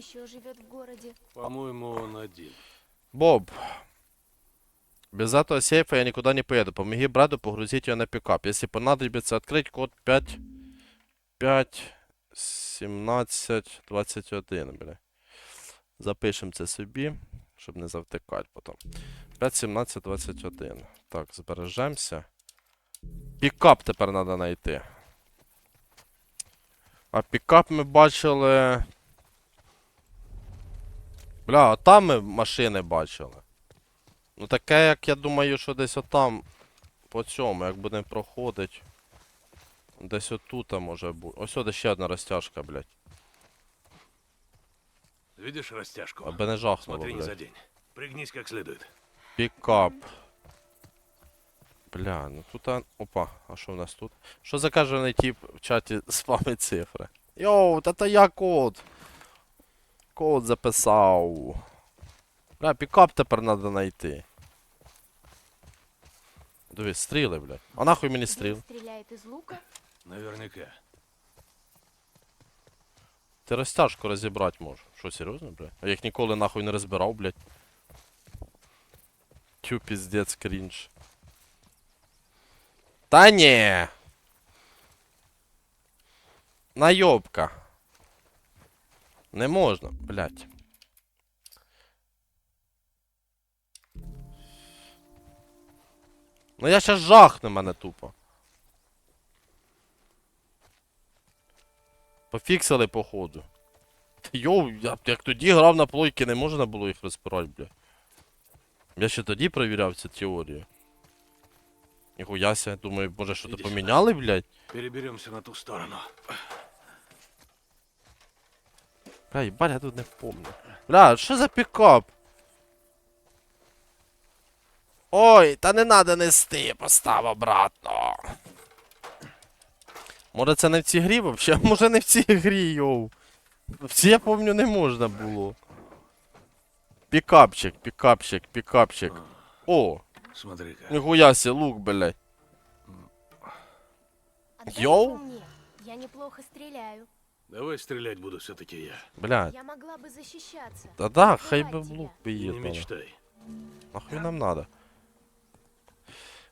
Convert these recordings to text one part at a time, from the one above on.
еще живет в городе? По-моему, он один. Боб. Без этого сейфа я никуда не поеду. Помоги брату погрузить ее на пикап. Если понадобится открыть код 5... 5... 17... 21, бля. Запишемо це собі, щоб не завтикати потім. 5, 17, 21. Так, збережемося. Пікап тепер треба знайти. А пікап ми бачили. Бля, а там ми машини бачили. Ну таке, як я думаю, що десь отам по цьому, як будемо проходить. Десь отут може бути. Ось сюди ще одна розтяжка, блядь. Видишь растяжку? Аби не жахнуло, Смотри, не блядь. задень. Пригнись как следует. Пікап. Бля, ну тут. а- Опа, а що в нас тут? Що за кажений тип в чаті спамить цифри? Йоу, та то я код. Код записав. Бля, пікап тепер треба знайти. Дивись, стріли, блядь. А нахуй мені стріл? Дед стреляет из лука? Наверняка. Ти розтяжку розібрати можеш. Що, серйозно, блядь? А я їх ніколи нахуй не розбирав, блядь. Тю, піздець, крінж. Та ні. Найобка. Не можна, блядь. Ну я щас жахну мене тупо. Пофіксили походу. Йоу, я, як тоді грав на плойки, не можна було їх розбирати, бля. Я ще тоді перевіряв цю теорію. Ніхуяся, думаю, може що то поміняли, блядь? Переберемся на ту сторону. Бля, їбать, я тут не помню. Бля, що за пікап? Ой, та не надо нести, постав обратно. Може це не в цій грі вообще? Може не в цій грі, йоу. В цій, я помню, не можна було. Пікапчик, пікапчик, пікапчик. О, Смотри-ка. ніхуя сі, лук, блядь. Йоу. Я неплохо стреляю. Давай стрелять буду все-таки я. Блядь. Я могла бы защищаться. Та да, хай би в лук не мечтай. Нахуй нам надо.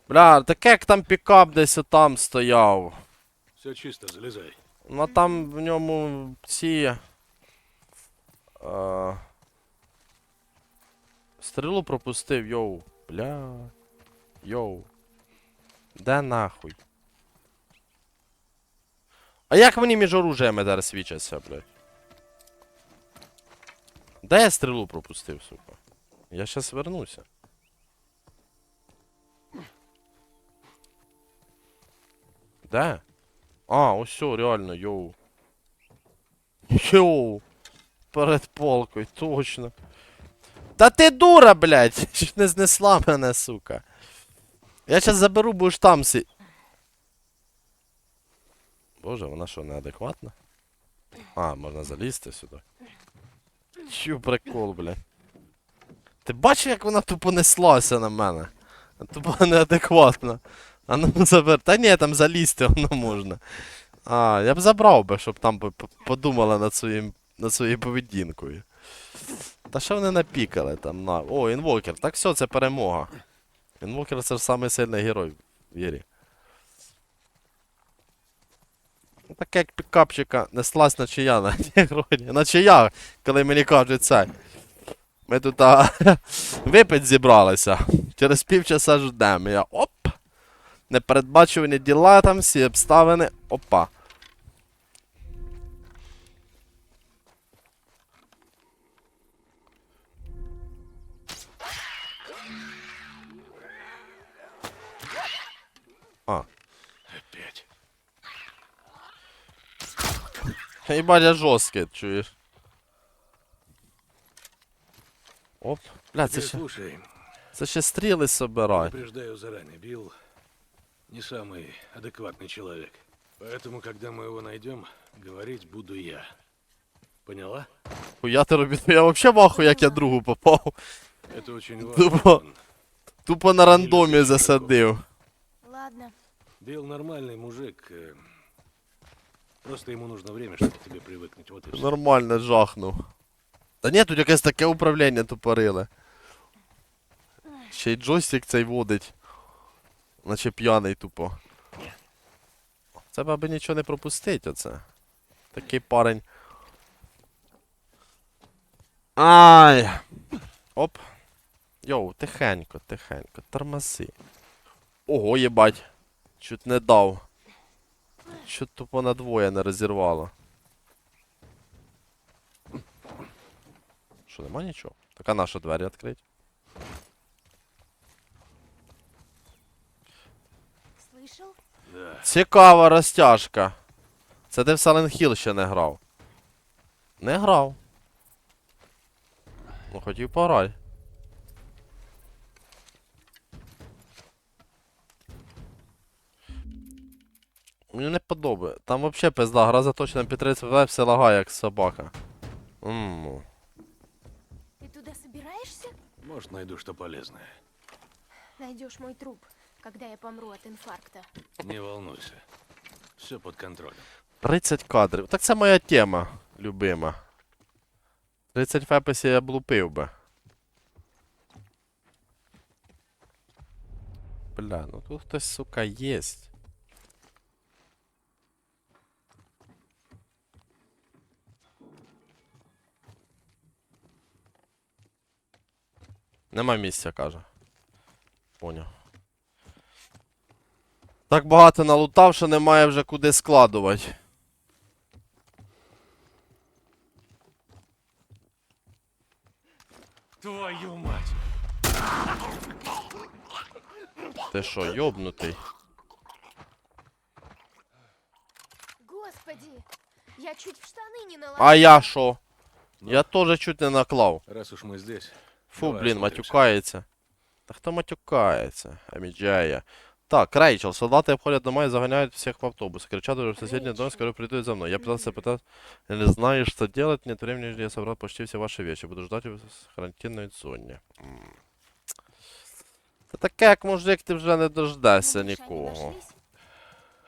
Бля, таке як там пікап десь отам стояв. Все чисто, залезай. Ну а там в ньому ці. Е, стрілу пропустив, йоу. Бля. Йоу. Де нахуй? А як мені між оружиями зараз свічаться, блядь? Де я стрілу пропустив, сука? Я щас вернуся. Де? А, ось все, реально, йоу. Йоу. Перед полкою, точно. Та ти дура, блядь! Не знесла мене, сука. Я щас заберу, будеш там си. Боже, вона що, неадекватна? А, можна залізти сюди. Чу прикол, блядь. Ти бачив, як вона тупо неслася на мене? Тупо неадекватна. А ну забер. Та ні, там залізти воно можна. А, я б забрав би, щоб там подумала над своїм над своєю поведінкою. Та що вони напікали там на. О, інвокер. Так все, це перемога. Інвокер це ж самий сильний герой в єрі. Ну, Так як пікапчика неслась наче я на тій грої. Наче я, коли мені кажуть це. Ми тут а, випить зібралися. Через півчаса ждемо. Я оп! Непередбачувані діла там, всі обставини. Опа. Ебать, я жорсткий, чуєш. Оп. Бля, це Теперь ще, слушай, це ще стріли собирай. предупреждаю заранее, Билл не самый адекватный человек. Поэтому, когда мы его найдем, говорить буду я. Поняла? Хуя ти робіт. Я вообще ваху, як я другу попав. Это очень важно. Тупо. Антон. Тупо на рандомі засадив. Ладно. Билл нормальный мужик. э, Просто ему нужно время, чтобы тебе привыкнуть. Вот и все. Нормально жахнув. Та ні, тут якесь таке управління тупориле. Ще й джойстик цей водить. Наче п'яний тупо. Це аби нічого не пропустить оце. Такий парень. Ай! Оп. Йоу, тихенько, тихенько, тормози. Ого, єбать. Чуть не дав. Чуть тупо на двоє не розірвало. Що, нема нічого? Так а наша двері відкрить? Слышал? Цікава розтяжка. Це ти в Silent Hill ще не грав. Не грав. Ну хотів пограй. Мені не подобає. Там вообще пизда, гра заточена під 30 FPS, все лагає, як собака. Ммм. Ты туда собираешься? Может, найду что полезное. Найдешь мой труп, когда я помру от инфаркта. Не волнуйся. Все под контролем. 30 кадрів. Так це моя тема, любима. 30 фепесів я б лупив би. Бля, ну тут хтось, сука, єсть. Нема місця, каже. Поняв. Так багато налутав, що немає вже куди складувати. Твою мать! Ти що, йобнутий? Господи! Я чуть в штаны не наложила. А я що? Я теж чуть не наклав. Раз уж мы здесь, Фу, Давай блін, осмотримся. матюкається. Та хто матюкається? Аміджая. Так, Рейчел, солдати обходять дома і заганяють всіх в автобус. Кричат уже в соседний дом, скоро придут за мной. Я пытался пытаться, не знаю, что делать, нет времени, я собрал почти все ваши вещи. Буду ждать в карантинной зоні. М. Це таке, як мужик, ти вже не дождешся нікого.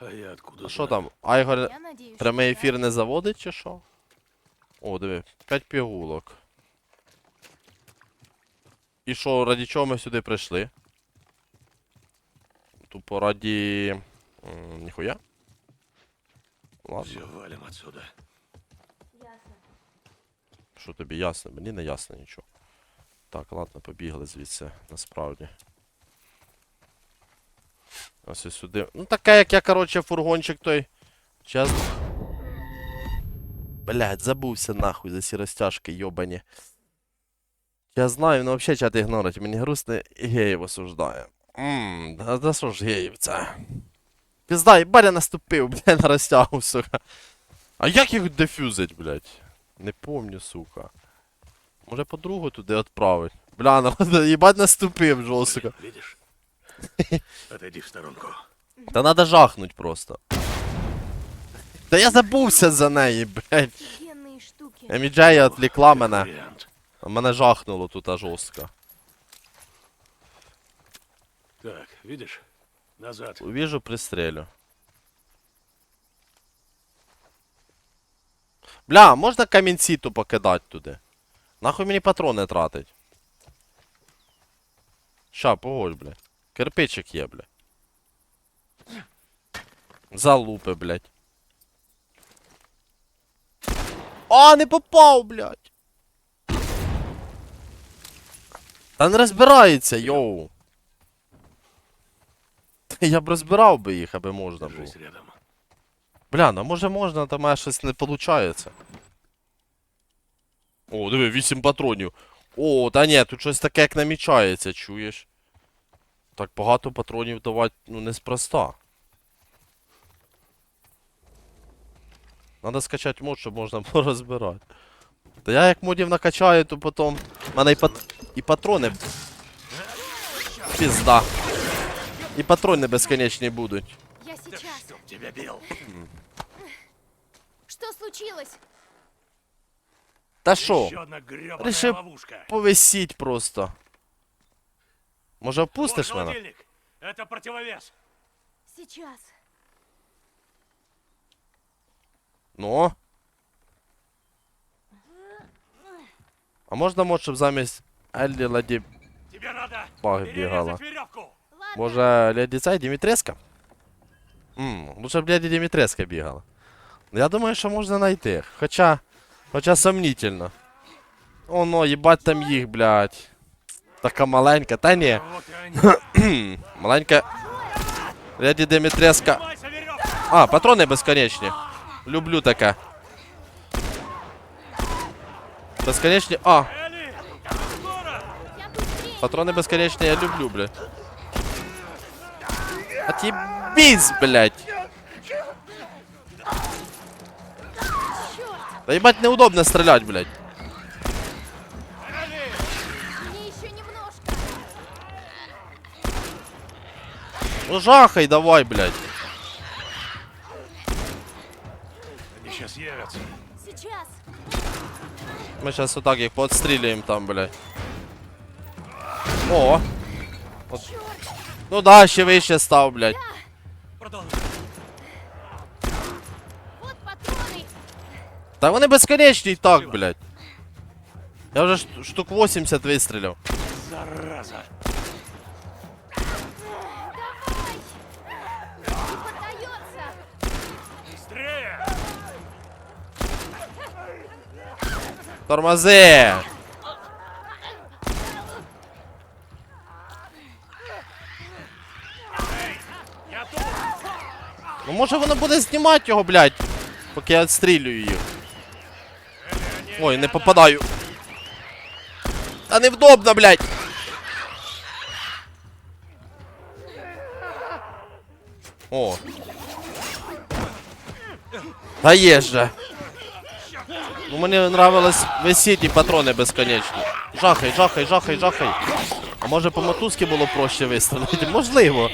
а я откуда А що там, Айгор прямий ефір не заводить чи що? О, диви, 5 пігулок. І що, раді чого ми сюди прийшли? Тупо раді. Ніхуя? Ладно, Все, валим отсюда. Ясно. що тобі ясно? Мені не ясно нічого. Так, ладно, побігли звідси, насправді. Ось і сюди. Ну таке, як я, короче, фургончик той. Сейчас. Блять, забувся нахуй за ці розтяжки, йобані. Я знаю, ну взагалі чат ігнорить. Мені грустно і геїв осуждає. Ммм, да, да що ж геїв це? Пізда, і баря наступив, бля, на розтягу, сука. А як їх дефюзить, блять? Не помню, сука. Може подругу туди відправить. Бля, народ, їбать наступив жорстко. Видишь? Отойди в сторонку. Та надо жахнуть просто. Та я забувся за неї, блядь. Офигенные штуки. Еміджея відвлекла мене. Вариант. Мене жахнуло тут аж жорстко. Так, видишь? Назад. Увіжу, пристрелю. Бля, можна камінці тупо кидати туди? Нахуй мені патрони тратить. Ща, погодь, блядь. Кирпичик є, блядь. Залупи, блядь. А, не попав, блядь. Та не розбирається, йоу. Я б розбирав би їх, аби можна було. Бля, ну може можна, та мене щось не виходить. О, диви, 8 патронів. О, та ні, тут щось таке як намічається, чуєш? Так багато патронів давати, ну, неспроста. Надо скачати мод, щоб можна було розбирати. Та я як модів накачаю, то потім. в мене і, пат... і патрони. Пізда. І патрони безконечні будуть. Я сейчас. Чтоб тебя бил. Что случилось? Та що? Еще одна гребаная Решил ловушка. Повисіть просто. Може Вот впустиш мене? холодильник. Это противовес. Сейчас. Ну. А можна мод, щоб замість Еллі Леді Тебе надо Баг бігала. перерезать веревку. Ладно, Може, Леді цей Дімітреска? Ммм, лучше б Леді Дімітреска бігала. Я думаю, що можна знайти. Хоча. Хоча сомнительно. Оно, їбать там їх, блядь. Така маленька. Та ні. Вот и они. Маленька. Леді Дімітреска. Снимайся, веревку. А, патрони безконечні. Люблю таке. Безконечні. А, Элли, скоро. я быстрее. патрони безконечні я люблю, блядь. А ті біс, блядь. Да ебать неудобно стрелять, блядь. Мне еще немножко. Ну жахай давай, блядь. Ми вот так их подстрелим там, блядь. О! От. Ну да, ще вище став, блядь. Та вони безконечні і так, блядь. Я вже штук 80 вистрілив. Зараза. Давай. Не поддается. Быстрее. Тормози! Ну може воно буде знімати його, блядь, поки я відстрілюю їх. Ой, не попадаю. Та невдобно, блядь! О. Та є же. Ну мені нравилось висіти патрони безконечні. Жахай, жахай, жахай, жахай. А може по мотузки було проще вистрілити? Можливо.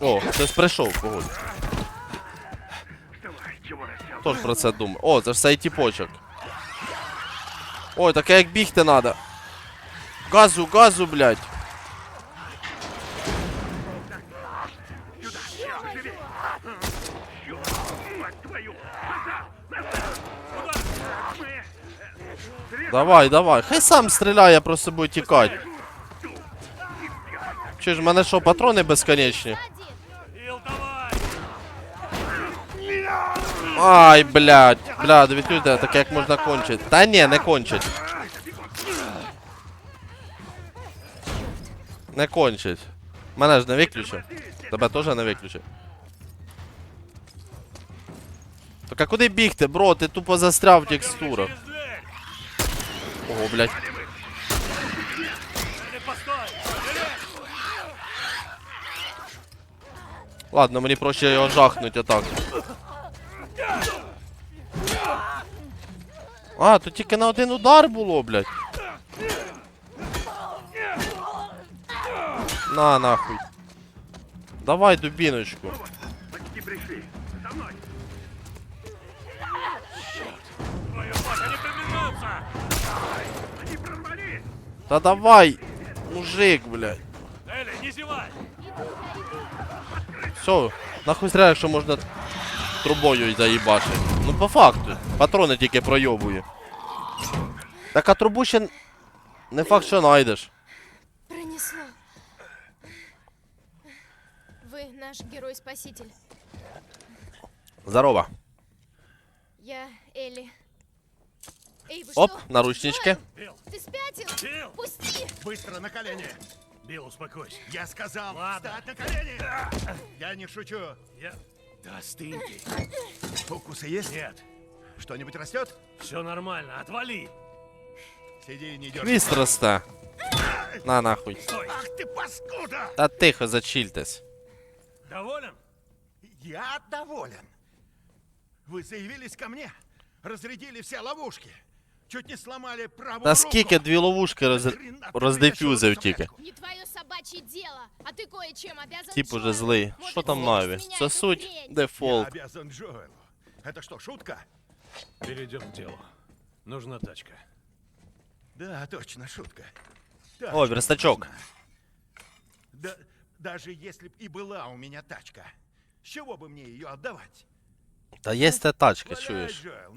О, хтось прийшов, погодь. Тож про це думав. О, це ж цей тіпочок. Ой, таке як бігти надо. Газу, газу, блядь. Давай, давай. Хай сам стріляє, просто буду тікати. Чи ж в мене що, патрони безконечні? Ай, блядь. Бля, дивіться, так як можна кончити. Та ні, не кончить. Не кончить. Мене ж не виключив. Тебе теж не виключив. Так а куди бігти, бро? Ти тупо застряв в текстурах. Ого, блядь. Ладно, мені проще його жахнуть отак. А, тут тільки на один удар було, блядь. На, нахуй. Давай дубіночку. Та давай, мужик, блядь. Элли, не зевай. Все, нахуй зря, якщо можна трубою й заїбашити. Ну по факту, патрони тільки пройобує. Так а трубу ще не факт, що знайдеш. Пронесло. Вы наш герой-спаситель. Здорово. Я Элли. Эй, Оп, что? наручнички. Билл, Ты спятил? Билл, Пусти! Быстро на колени! Билл, успокойся. Я сказал, Ладно. встать на колени! Я не шучу. Я... Да остынь ты. Укусы есть? Нет, Что-нибудь растет? все нормально, отвали. Сиди и не дергай. Росте. На нахуй. Стой. Ах ты паскуда! Та тихо, зачильтесь. Доволен? Я доволен. Вы заявились ко мне, разрядили все ловушки. Чуть не сломали правую Та руку. скільки дві ловушки роз... Хрена ты роздефюзив вытащил тільки. таблетку. Не твое собачье дело, а ты кое-чем обязан Тип уже Джоэлу. злий. Может, Що там снимешь Наві? с меня Це эту суть хрень? Я дефолт. обязан Джоэлу. Это что, шутка? Перейдем к делу. Нужна тачка. Да, точно, шутка. О, Тачка верстачок. нужна. Да, даже если б и была у меня тачка, с чего бы мне ее отдавать? Та є та тачка, Валяй, чуєш? Джоэл,